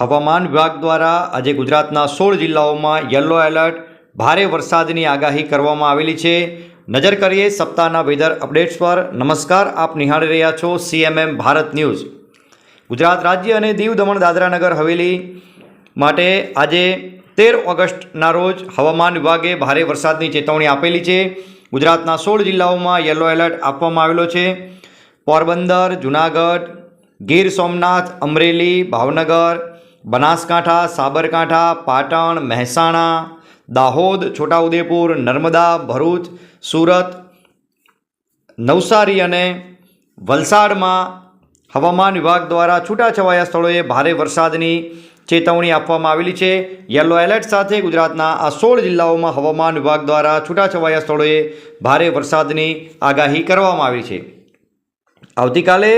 હવામાન વિભાગ દ્વારા આજે ગુજરાતના સોળ જિલ્લાઓમાં યલો એલર્ટ, ભારે વરસાદની આગાહી કરવામાં આવેલી છે. નજર કરીએ સપ્તાહના વેધર અપડેટ્સ પર. નમસ્કાર, આપ નિહાળી રહ્યા છો સીએમએમ ભારત ન્યૂઝ. ગુજરાત રાજ્ય અને દીવ દમણ દાદરા નગર હવેલી માટે આજે તેર ઓગસ્ટના રોજ હવામાન વિભાગે ભારે વરસાદની ચેતવણી આપેલી છે. ગુજરાતના સોળ જિલ્લાઓમાં યલો એલર્ટ આપવામાં આવેલો છે. પોરબંદર, જુનાગઢ, ગીર સોમનાથ, અમરેલી, ભાવનગર બનાસકાંઠા, સાબરકાંઠા, પાટણ, મહેસાણા, દાહોદ, છોટાઉદેપુર, નર્મદા, ભરૂચ, સુરત, નવસારી અને વલસાડમાં હવામાન વિભાગ દ્વારા છૂટાછવાયા સ્થળોએ ભારે વરસાદની ચેતવણી આપવામાં આવેલી છે. યલો એલર્ટ સાથે ગુજરાતના આ સોળ જિલ્લાઓમાં હવામાન વિભાગ દ્વારા છૂટાછવાયા સ્થળોએ ભારે વરસાદની આગાહી કરવામાં આવી છે. આવતીકાલે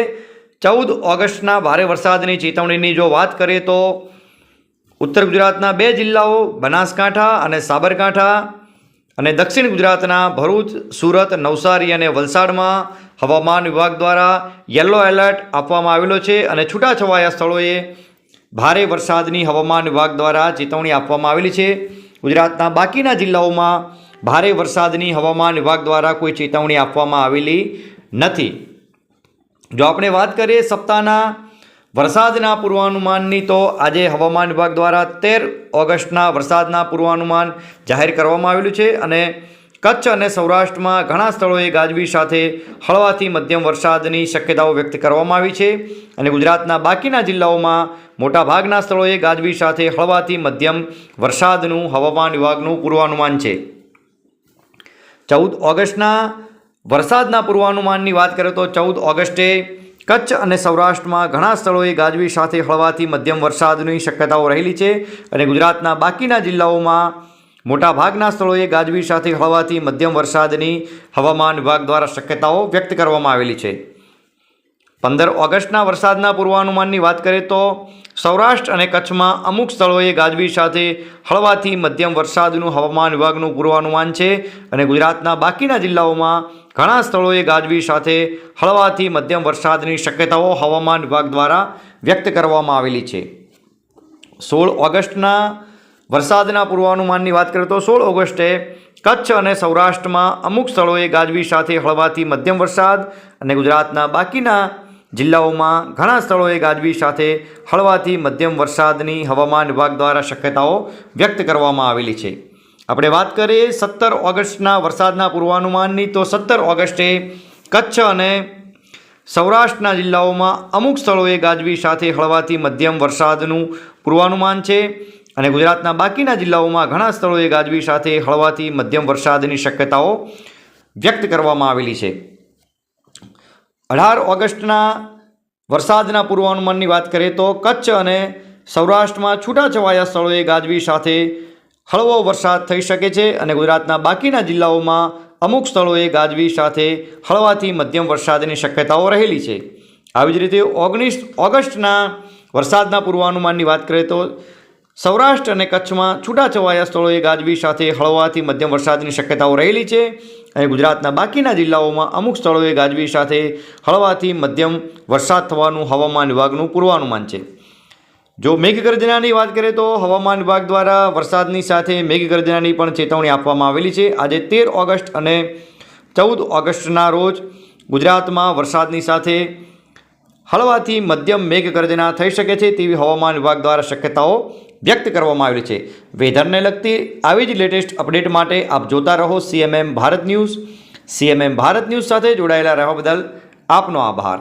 ચૌદ ઓગસ્ટના ભારે વરસાદની ચેતવણીની જો વાત કરીએ તો ઉત્તર ગુજરાતના બે જિલ્લાઓ, બનાસકાંઠા અને સાબરકાંઠા અને દક્ષિણ ગુજરાતના ભરૂચ, સુરત, નવસારી અને વલસાડમાં હવામાન વિભાગ દ્વારા યલો એલર્ટ આપવામાં આવેલો છે અને છૂટાછવાયા સ્થળોએ ભારે વરસાદની હવામાન વિભાગ દ્વારા ચેતવણી આપવામાં આવેલી છે. ગુજરાતના બાકીના જિલ્લાઓમાં ભારે વરસાદની હવામાન વિભાગ દ્વારા કોઈ ચેતવણી આપવામાં આવેલી નથી. જો આપણે વાત કરીએ સપ્તાહના વરસાદના પૂર્વાનુમાનની, તો આજે હવામાન વિભાગ દ્વારા તેર ઓગસ્ટના વરસાદના પૂર્વાનુમાન જાહેર કરવામાં આવેલું છે અને કચ્છ અને સૌરાષ્ટ્રમાં ઘણા સ્થળોએ ગાજવી સાથે હળવાથી મધ્યમ વરસાદની શક્યતાઓ વ્યક્ત કરવામાં આવી છે અને ગુજરાતના બાકીના જિલ્લાઓમાં મોટાભાગના સ્થળોએ ગાજવી સાથે હળવાથી મધ્યમ વરસાદનું હવામાન વિભાગનું પૂર્વાનુમાન છે. ચૌદ ઓગસ્ટના વરસાદના પૂર્વાનુમાનની વાત કરીએ તો ચૌદ ઓગસ્ટે કચ્છ અને સૌરાષ્ટ્રમાં ઘણા સ્થળોએ ગાજવી સાથે હળવાથી મધ્યમ વરસાદની શક્યતાઓ રહેલી છે અને ગુજરાતના બાકીના જિલ્લાઓમાં મોટાભાગના સ્થળોએ ગાજવીજ સાથે હળવાથી મધ્યમ વરસાદની હવામાન વિભાગ દ્વારા શક્યતાઓ વ્યક્ત કરવામાં આવેલી છે. પંદર ઓગસ્ટના વરસાદના પૂર્વાનુમાનની વાત કરીએ તો સૌરાષ્ટ્ર અને કચ્છમાં અમુક સ્થળોએ ગાજવીજ સાથે હળવાથી મધ્યમ વરસાદનું હવામાન વિભાગનું પૂર્વાનુમાન છે અને ગુજરાતના બાકીના જિલ્લાઓમાં ઘણા સ્થળોએ ગાજવીજ સાથે હળવાથી મધ્યમ વરસાદની શક્યતાઓ હવામાન વિભાગ દ્વારા વ્યક્ત કરવામાં આવેલી છે. સોળ ઓગસ્ટના વરસાદના પૂર્વાનુમાનની વાત કરીએ તો સોળ ઓગસ્ટે કચ્છ અને સૌરાષ્ટ્રમાં અમુક સ્થળોએ ગાજવીજ સાથે હળવાથી મધ્યમ વરસાદ અને ગુજરાતના બાકીના જિલ્લાઓમાં ઘણા સ્થળોએ ગાજવીજ સાથે હળવાથી મધ્યમ વરસાદની હવામાન વિભાગ દ્વારા શક્યતાઓ વ્યક્ત કરવામાં આવેલી છે. આપણે વાત કરીએ સત્તર ઓગસ્ટના વરસાદના પૂર્વાનુમાનની, તો સત્તર ઓગસ્ટે કચ્છ અને સૌરાષ્ટ્રના જિલ્લાઓમાં અમુક સ્થળોએ ગાજવીજ સાથે હળવાથી મધ્યમ વરસાદનું પૂર્વાનુમાન છે અને ગુજરાતના બાકીના જિલ્લાઓમાં ઘણા સ્થળોએ ગાજવીજ સાથે હળવાથી મધ્યમ વરસાદની શક્યતાઓ વ્યક્ત કરવામાં આવેલી છે. અઢાર ઓગસ્ટના વરસાદના પૂર્વાનુમાનની વાત કરીએ તો કચ્છ અને સૌરાષ્ટ્રમાં છૂટાછવાયા સ્થળોએ ગાજવી સાથે હળવો વરસાદ થઈ શકે છે અને ગુજરાતના બાકીના જિલ્લાઓમાં અમુક સ્થળોએ ગાજવી સાથે હળવાથી મધ્યમ વરસાદની શક્યતાઓ રહેલી છે. આવી જ રીતે ઓગણીસ ઓગસ્ટના વરસાદના પૂર્વાનુમાનની વાત કરીએ તો સૌરાષ્ટ્ર અને કચ્છમાં છૂટાછવાયા સ્થળોએ ગાજવી સાથે હળવાથી મધ્યમ વરસાદની શક્યતાઓ રહેલી છે અને ગુજરાતના બાકીના જિલ્લાઓમાં અમુક સ્થળોએ ગાજવી સાથે હળવાથી મધ્યમ વરસાદ થવાનું હવામાન વિભાગનું પૂર્વાનુમાન છે. જો મેઘગર્જનાની વાત કરીએ તો હવામાન વિભાગ દ્વારા વરસાદની સાથે મેઘગર્જનાની પણ ચેતવણી આપવામાં આવેલી છે. આજે તેર ઓગસ્ટ અને ચૌદ ઓગસ્ટના રોજ ગુજરાતમાં વરસાદની સાથે હળવાથી મધ્યમ મેઘગર્જના થઈ શકે છે તેવી હવામાન વિભાગ દ્વારા શક્યતાઓ વ્યક્ત કરવામાં આવેલી છે. વેધરને લગતી આવી જ લેટેસ્ટ અપડેટ માટે આપ જોતા રહો CMM Bharat news. CMM Bharat news સાથે જોડાયેલા રહેવા બદલ આપનો આભાર.